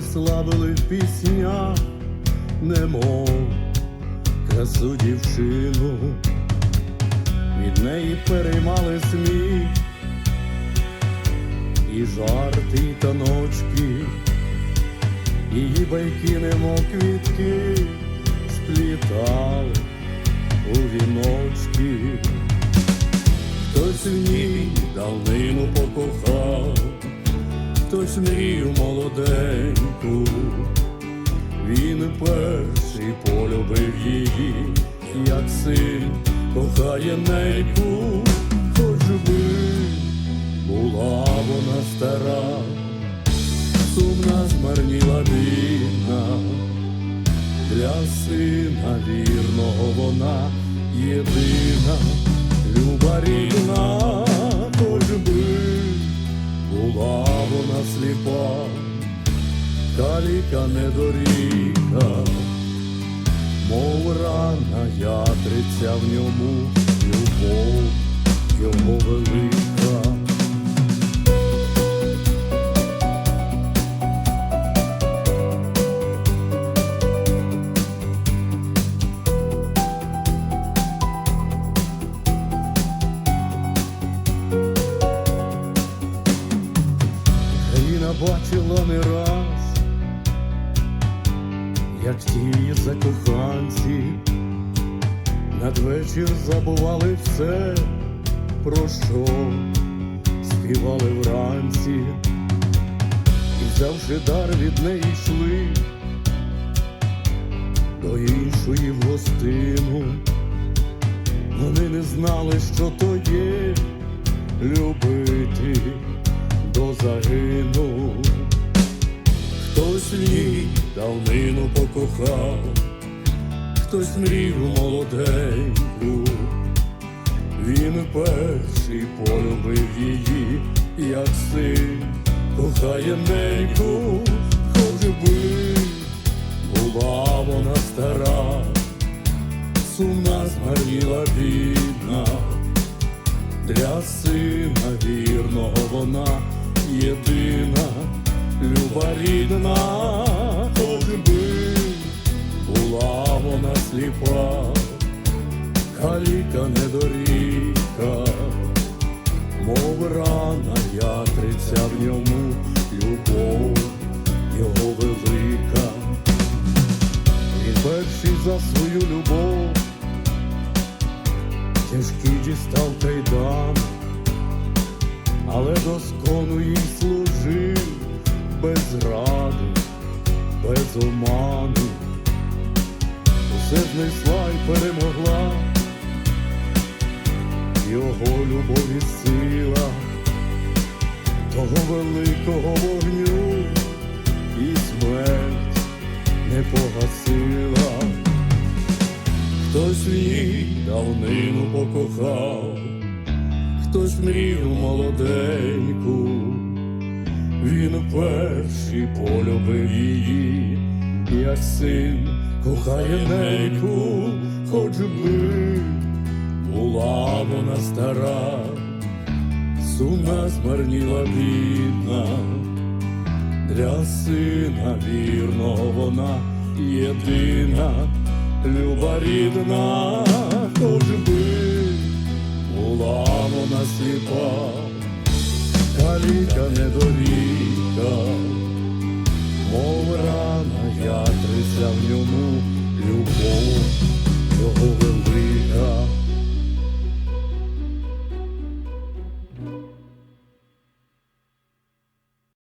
славили в піснях, немов красу дівчину, від неї переймали сміх і жарти, і таночки, її байки, немов квітки, сплітали у віночки. Хтось в ній давнину покохав, хтось мрію молоденьку, він перший полюбив її, як син кохає неньку, хоч би була вона стара, сумна змарніла бідна, для сина вірного вона єдина, люба рідна, хоч би була вона сліпа, каліка недоріка, мов рана ятриця в ньому, любов його велика. Бачила не раз, як ті закоханці надвечір забували все, про що співали вранці, і взявши дар від неї йшли до іншої в гостину. Вони не знали, що то є любити до загину. Хтось її давнину покохав, хтось мрію молоденьку, він перший полюбив її, як син. Кохає неньку, хоч би була вона стара, сумна змарніла бідна. Для сина вірного вона єдина, люба рідна, сліпа, каліка недоріка, мов рана ятриця в ньому, любов його велика. Він перший за свою любов тяжкий дістав кайдан, але до скону їй служив без зради, без оману, усе знайшла й перемогла, його любов і сила, того великого вогню і смерть не погасила. Хтось ній давнину покохав, хтось мрію молоденьку, він перший полюбив її, як син кохає неньку, хоч би була вона стара, сумна змарніла бідна, для сина вірно вона єдина, люба рідна, хоч би була вона сліпа, каліка недоріка, мов рана як вселиться в ньому любов.